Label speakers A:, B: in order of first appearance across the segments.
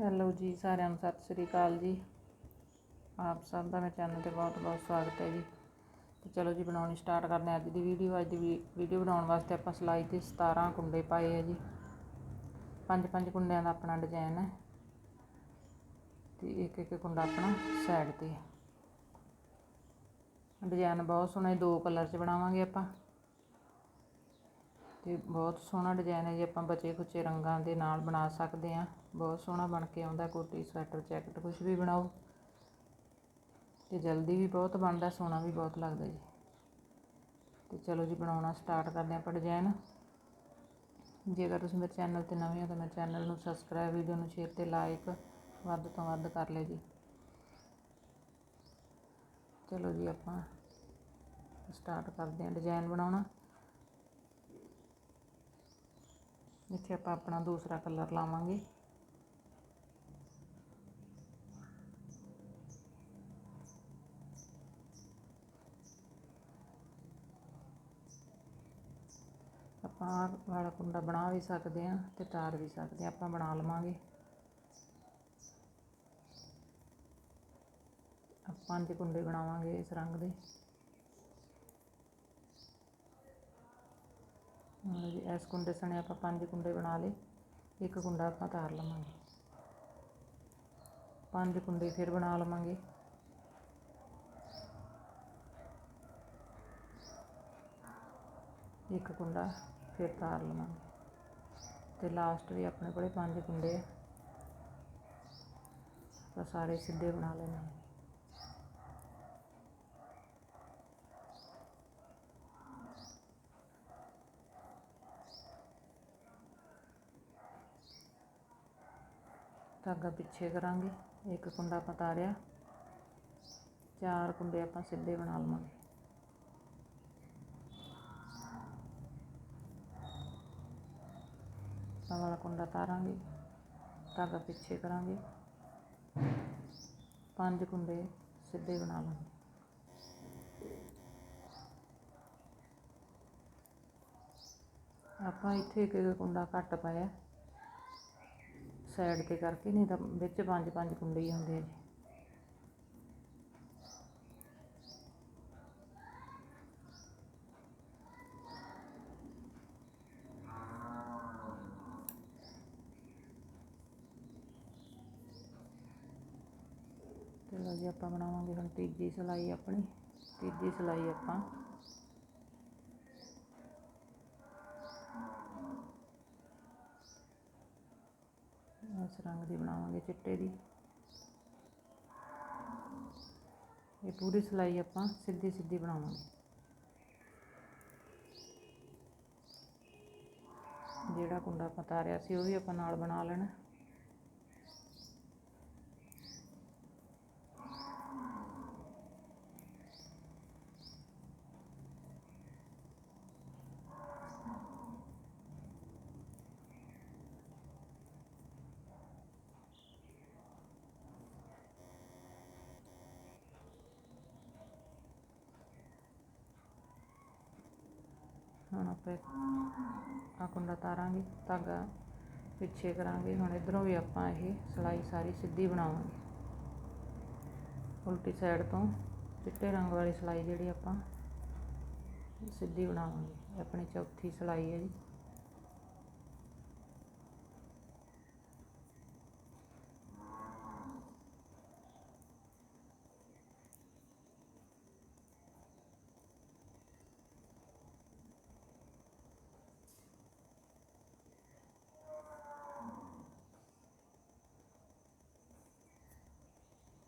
A: Hello ਜੀ, ਸਾਰਿਆਂ ਨੂੰ ਸਤਿ ਸ੍ਰੀ ਅਕਾਲ ਜੀ। ਆਪ ਸਭ ਦਾ ਮੇਰੇ ਚੈਨਲ ਤੇ ਬਹੁਤ ਬਹੁਤ ਸਵਾਗਤ ਹੈ ਜੀ। ਤੇ ਚਲੋ ਜੀ, ਬਣਾਉਣੀ ਸਟਾਰਟ ਕਰਦੇ ਹਾਂ ਅੱਜ ਦੀ ਵੀਡੀਓ। ਅੱਜ ਦੀ ਵੀਡੀਓ ਬਣਾਉਣ ਵਾਸਤੇ ਆਪਾਂ ਸਿਲਾਈ ਤੇ 17 ਕੁੰਡੇ ਪਾਏ ਆ ਜੀ। ਪੰਜ ਪੰਜ ਕੁੰਡਿਆਂ ਦਾ ਆਪਣਾ ਡਿਜ਼ਾਈਨ ਹੈ। ਤੇ ਇੱਕ ਇੱਕ ਕੁੰਡਾ ਆਪਣਾ ਸਾਈਡ ਤੇ ਹੈ। ਡਿਜ਼ਾਈਨ ਬਹੁਤ ਸੋਹਣਾ ਦੋ ਕਲਰ 'ਚ ਬਣਾਵਾਂਗੇ ਆਪਾਂ। ਤੇ ਬਹੁਤ ਸੋਹਣਾ ਡਿਜ਼ਾਈਨ ਹੈ ਜੀ, ਆਪਾਂ ਬਚੇ ਖੁਚੇ ਰੰਗਾਂ ਦੇ ਨਾਲ ਬਣਾ ਸਕਦੇ ਹਾਂ। ਬਹੁਤ ਸੋਹਣਾ ਬਣ ਕੇ ਆਉਂਦਾ ਕੋਟੀ ਸਵੈਟਰ, ਜੈਕਟ ਕੁਝ ਵੀ ਬਣਾਓ। ਤੇ ਜਲਦੀ ਵੀ ਬਹੁਤ ਬਣਦਾ, ਸੋਹਣਾ ਵੀ ਬਹੁਤ ਲੱਗਦਾ ਜੀ। ਤੇ ਚਲੋ ਜੀ, ਬਣਾਉਣਾ ਸਟਾਰਟ ਕਰਦੇ ਹਾਂ ਆਪਾਂ ਡਿਜ਼ਾਈਨ ਜੇਕਰ ਤੁਸੀਂ ਮੇਰੇ ਚੈਨਲ ਤੇ ਨਵੇਂ ਹੋ, ਤਾਂ ਮੇਰੇ ਚੈਨਲ ਨੂੰ ਸਬਸਕ੍ਰਾਈਬ ਵੀਡੀਓ ਨੂੰ ਸ਼ੇਅਰ ਤੇ ਲਾਈਕ ਵੱਧ ਤੋਂ ਵੱਧ ਕਰ ਲਿਓ ਜੀ। ਚਲੋ ਜੀ, ਆਪਾਂ ਸਟਾਰਟ ਕਰਦੇ ਹਾਂ ਡਿਜ਼ਾਈਨ ਬਣਾਉਣਾ। ਇੱਥੇ ਆਪਾਂ ਆਪਣਾ ਦੂਸਰਾ ਕਲਰ ਲਾਵਾਂਗੇ। ਆਪਾਂ ਆਹ ਵਾਲਾ ਕੁੰਡਾ ਬਣਾ ਵੀ ਸਕਦੇ ਹਾਂ ਤੇ ਤਾਰ ਵੀ ਸਕਦੇ ਹਾਂ, ਆਪਾਂ ਬਣਾ ਲਵਾਂਗੇ। ਆਪਾਂ ਪੰਜ ਕੁੰਡੇ ਬਣਾਵਾਂਗੇ ਇਸ ਰੰਗ ਦੇ। ਜੀ, ਇਸ ਕੁੰਡੇ ਸਣੇ ਆਪਾਂ ਪੰਜ ਕੁੰਡੇ ਬਣਾ ਲਏ, ਇੱਕ ਕੁੰਡਾ ਆਪਾਂ ਤਾਰ ਲਵਾਂਗੇ। ਪੰਜ ਕੁੰਡੇ ਫਿਰ ਬਣਾ ਲਵਾਂਗੇ। ਇੱਕ ਕੁੰਡਾ ਫਿਰ ਤਾਰ ਲਵਾਂਗੇ। ਅਤੇ ਲਾਸਟ ਵੀ ਆਪਣੇ ਕੋਲੇ ਪੰਜ ਕੁੰਡੇ ਆ। ਆਪਾਂ ਸਾਰੇ ਸਿੱਧੇ ਬਣਾ ਲੈਣੇ ਆ ਧਾਗਾ ਪਿੱਛੇ ਕਰਾਂਗੇ। ਇੱਕ ਕੁੰਡਾ ਆਪਾਂ ਤਾਰਿਆ। ਚਾਰ ਕੁੰਡੇ ਆਪਾਂ ਸਿੱਧੇ ਬਣਾ ਲਵਾਂਗੇ। ਆਹ ਵਾਲਾ ਕੁੰਡਾ ਤਾਰਾਂਗੇ ਧਾਗਾ ਪਿੱਛੇ ਕਰਾਂਗੇ। ਪੰਜ ਕੁੰਡੇ ਸਿੱਧੇ ਬਣਾ ਲਾਂਗੇ। ਆਪਾਂ ਇੱਥੇ ਇੱਕ ਇੱਕ ਕੁੰਡਾ ਘੱਟ ਪਾਇਆ। ਸਾਈਡ ਤੇ ਕਰਕੇ, ਨਹੀਂ ਤਾਂ ਵਿੱਚ ਪੰਜ ਪੰਜ ਕੁੰਡੇ ਹੀ ਹੁੰਦੇ ਆ ਜੀ। ਚਲੋ ਆਪਾਂ ਬਣਾਵਾਂਗੇ ਹੁਣ ਤੀਜੀ ਸਿਲਾਈ ਆਪਣੀ, ਤੀਜੀ ਸਿਲਾਈ ਆਪਾਂ। ਇਸ ਰੰਗ ਦੀ ਬਣਾਵਾਂਗੇ ਚਿੱਟੇ ਦੀ। ਇਹ ਪੂਰੀ ਸਿਲਾਈ ਆਪਾਂ ਸਿੱਧੀ ਸਿੱਧੀ ਬਣਾਵਾਂਗੇ। ਜਿਹੜਾ ਕੁੰਡਾ ਆਪਾਂ ਤਾਰਿਆ ਸੀ ਉਹ ਵੀ ਆਪਾਂ ਨਾਲ ਬਣਾ ਲੈਣਾ ਹੁਣ ਆਪਾਂ ਆ ਕੁੰਡਾ ਤਾਰਾਂਗੇ, ਧਾਗਾ ਪਿੱਛੇ ਕਰਾਂਗੇ, ਹੁਣ ਇਧਰੋਂ ਵੀ ਆਪਾਂ ਇਹ ਸਿਲਾਈ ਸਾਰੀ ਸਿੱਧੀ ਬਣਾਵਾਂਗੇ। ਉਲਟੀ ਸਾਈਡ ਤੋਂ ਚਿੱਟੇ ਰੰਗ ਵਾਲੀ ਸਿਲਾਈ ਜਿਹੜੀ ਆਪਾਂ ਸਿੱਧੀ ਬਣਾਵਾਂਗੇ ਆਪਣੀ ਚੌਥੀ ਸਿਲਾਈ ਹੈ ਜੀ।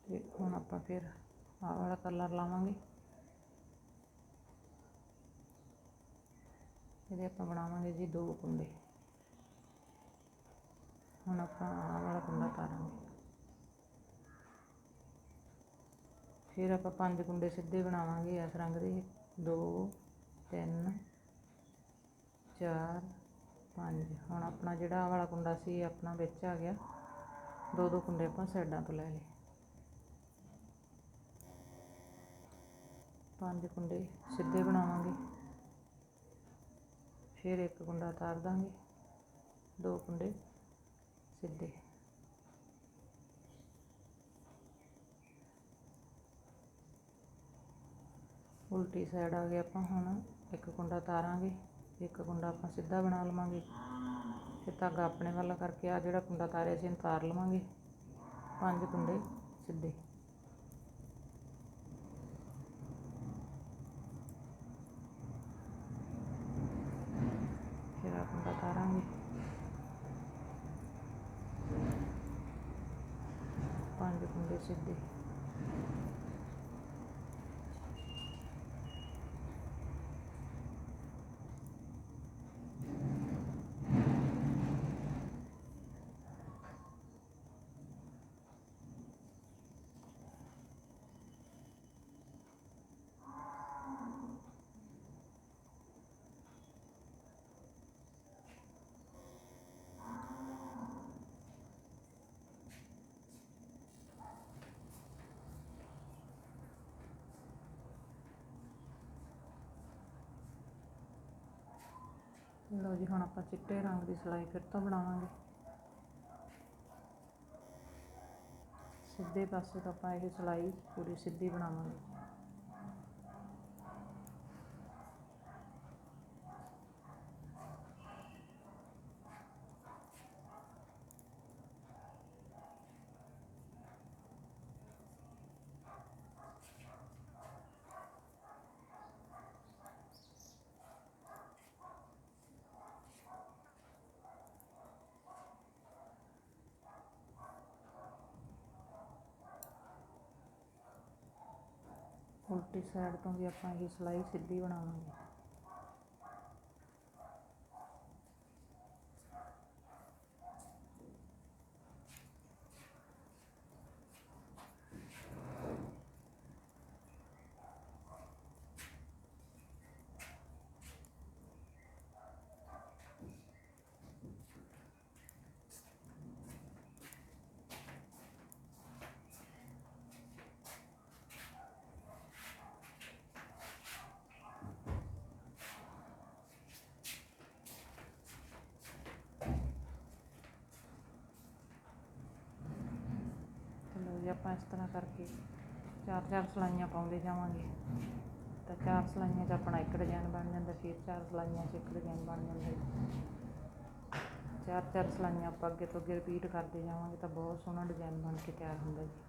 A: ਤੇ ਹੁਣ ਆਪਾਂ ਫਿਰ ਆਹ ਵਾਲਾ ਕਲਰ ਲਾਵਾਂਗੇ। ਇਹਦੇ ਆਪਾਂ ਬਣਾਵਾਂਗੇ ਜੀ ਦੋ ਕੁੰਡੇ। ਹੁਣ ਆਪਾਂ ਆਹ ਵਾਲਾ ਕੁੰਡਾ ਤਾਰਾਂਗੇ। ਫਿਰ ਆਪਾਂ ਪੰਜ ਕੁੰਡੇ ਸਿੱਧੇ ਬਣਾਵਾਂਗੇ ਇਸ ਰੰਗ ਦੇ। ਦੋ, ਤਿੰਨ, ਚਾਰ, ਪੰਜ। ਹੁਣ ਆਪਣਾ ਜਿਹੜਾ ਆਹ ਵਾਲਾ ਕੁੰਡਾ ਸੀ ਆਪਣਾ ਵਿੱਚ ਆ ਗਿਆ। ਦੋ ਦੋ ਕੁੰਡੇ ਆਪਾਂ ਸਾਈਡਾਂ ਤੋਂ ਲੈ ਲਏ। ਪੰਜ ਕੁੰਡੇ ਸਿੱਧੇ ਬਣਾਵਾਂਗੇ। ਫਿਰ ਇੱਕ ਕੁੰਡਾ ਤਾਰ ਦਾਂਗੇ। ਦੋ ਕੁੰਡੇ ਸਿੱਧੇ। ਉਲਟੀ ਸਾਈਡ ਆ ਗਏ ਆਪਾਂ ਹੁਣ। ਇੱਕ ਕੁੰਡਾ ਤਾਰਾਂਗੇ ਇੱਕ ਕੁੰਡਾ ਆਪਾਂ ਸਿੱਧਾ ਬਣਾ ਲਵਾਂਗੇ। ਫਿਰ ਧਾਗਾ ਆਪਣੇ ਵੱਲ ਕਰਕੇ ਆ ਜਿਹੜਾ ਕੁੰਡਾ ਤਾਰਿਆ ਸੀ ਇਹਨੂੰ ਤਾਰ ਲਵਾਂਗੇ। ਪੰਜ ਕੁੰਡੇ ਸਿੱਧੇ। ਪੰਜ ਕੁੰਡੇ ਸਿੱਧੇ ਲਓ ਜੀ, ਹੁਣ ਆਪਾਂ ਚਿੱਟੇ ਰੰਗ ਦੀ ਸਿਲਾਈ ਫਿਰ ਤੋਂ ਬਣਾਵਾਂਗੇ। ਸਿੱਧੇ ਪਾਸੇ ਤੋਂ ਆਪਾਂ ਇਹ ਸਿਲਾਈ ਪੂਰੀ ਸਿੱਧੀ ਬਣਾਵਾਂਗੇ। ਉਲਟੀ ਸਾਈਡ ਤੋਂ ਵੀ ਆਪਾਂ ਇਹ ਸਿਲਾਈ ਸਿੱਧੀ ਬਣਾਵਾਂਗੇ ਤੇ ਲਓ ਜੀ, ਆਪਾਂ ਇਸ ਤਰ੍ਹਾਂ ਕਰਕੇ ਚਾਰ ਚਾਰ ਸਲਾਈਆਂ ਪਾਉਂਦੇ ਜਾਵਾਂਗੇ। ਤਾਂ ਚਾਰ ਸਲਾਈਆਂ 'ਚ ਆਪਣਾ ਇੱਕ ਡਿਜ਼ਾਈਨ ਬਣ ਜਾਂਦਾ, ਫਿਰ ਚਾਰ ਸਲਾਈਆਂ 'ਚ ਇੱਕ ਡਿਜ਼ਾਈਨ ਬਣ ਜਾਂਦਾ ਚਾਰ ਚਾਰ ਸਲਾਈਆਂ ਆਪਾਂ ਅੱਗੇ ਤੋਂ ਅੱਗੇ ਰਿਪੀਟ ਕਰਦੇ ਜਾਵਾਂਗੇ ਤਾਂ ਬਹੁਤ ਸੋਹਣਾ ਡਿਜ਼ਾਈਨ ਬਣ ਕੇ ਤਿਆਰ ਹੁੰਦਾ ਜੀ।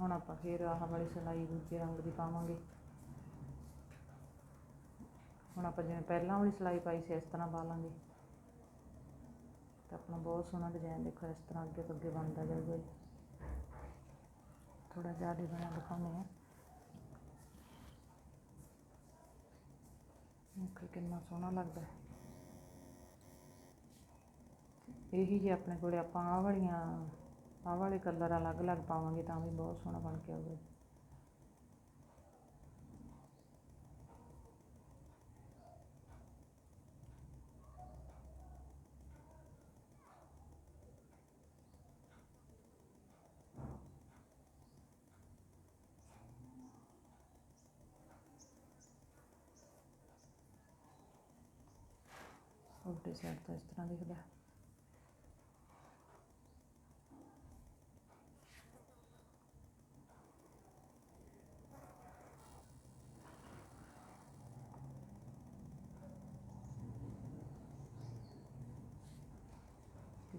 A: ਹੁਣ ਆਪਾਂ ਫਿਰ ਆਹ ਵਾਲੀ ਸਿਲਾਈ ਦੂਜੇ ਰੰਗ ਦੀ ਪਾਵਾਂਗੇ। ਹੁਣ ਆਪਾਂ ਜਿਵੇਂ ਪਹਿਲਾਂ ਵਾਲੀ ਸਿਲਾਈ ਪਾਈ ਸੀ, ਇਸ ਤਰ੍ਹਾਂ ਪਾ ਲਾਂਗੇ। ਤਾਂ ਆਪਣਾ ਬਹੁਤ ਸੋਹਣਾ ਡਿਜ਼ਾਈਨ ਦੇਖੋ, ਇਸ ਤਰ੍ਹਾਂ ਅੱਗੇ ਤੋਂ ਅੱਗੇ ਬਣਦਾ ਜਾਊਗਾ ਜੀ। ਥੋੜਾ ਜ਼ਿਆਦਾ ਬਣਾ ਦਿਖਾਉਂਦੇ ਆ ਦੇਖੋ ਕਿੰਨਾ ਸੋਹਣਾ ਲੱਗਦਾ। ਇਹੀ ਜੇ ਆਪਣੇ ਕੋਲੇ ਆਪਾਂ ਆਹ ਵਾਲੀਆਂ, ਆਹ ਵਾਲੇ ਕਲਰ ਅਲੱਗ-ਅਲੱਗ ਪਾਵਾਂਗੇ ਤਾਂ ਵੀ ਬਹੁਤ ਸੋਹਣਾ ਬਣ ਕੇ ਆਊਗਾ ਉਲਟੀ ਸਾਈਡ ਤੋਂ ਇਸ ਤਰ੍ਹਾਂ ਦਿਖਦਾ ਹੈ।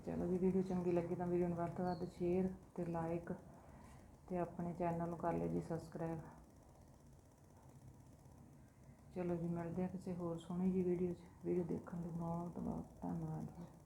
A: ਚਲੋ ਜੀ ਵੀਡੀਓ ਚੰਗੀ ਲੱਗੀ ਤਾਂ ਵੀਡੀਓ ਨੂੰ ਵੱਧ ਤੋਂ ਵੱਧ ਸ਼ੇਅਰ ਤੇ ਲਾਈਕ ਤੇ ਆਪਣੇ ਚੈਨਲ ਨੂੰ ਕਰ ਲਿਓ ਜੀ ਸਬਸਕ੍ਰਾਈਬ ਚਲੋ ਜੀ, ਮਿਲਦੇ ਆ ਕਿਸੇ ਹੋਰ ਸੋਹਣੀ ਜੀ ਵੀਡੀਓ 'ਚ। ਵੀਡੀਓ ਦੇਖਣ ਲਈ ਬਹੁਤ ਬਹੁਤ ਧੰਨਵਾਦ ਜੀ।